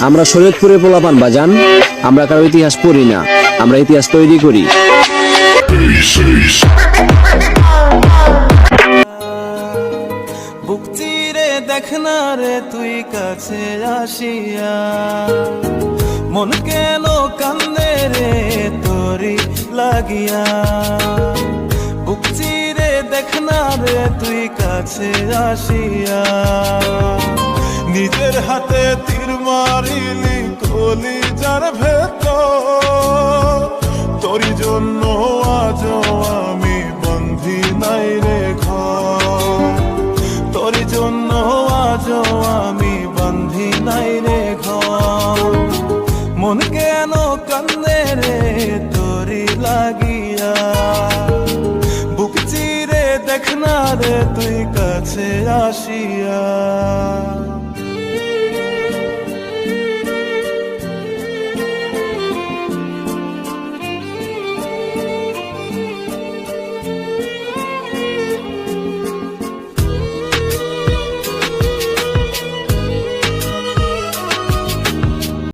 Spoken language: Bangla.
আমরা শরীয়তপুরে পোলাপান বাজান, আমরা কারও ইতিহাস পড়ি না, আমরা ইতিহাস তৈরি করি। বুক চিরে দেখ না রে তুই কাছে আসিয়া। মন কেন কান্দে রে তোরি লাগিয়া। বুক চিরে দেখ না রে তুই কাছে আসিয়া। নিজের হাতে তীর মারিলি কলি যার ভেতর। তোরই জন্য আজ আমি বন্ধি নাই রে ঘর। তোর জন্য আজ আমি বন্ধি নাই রে মন কেন কান্দে রে তোরি লাগিয়া? বুক চিরে দেখ রে তুই কাছে আসিয়া।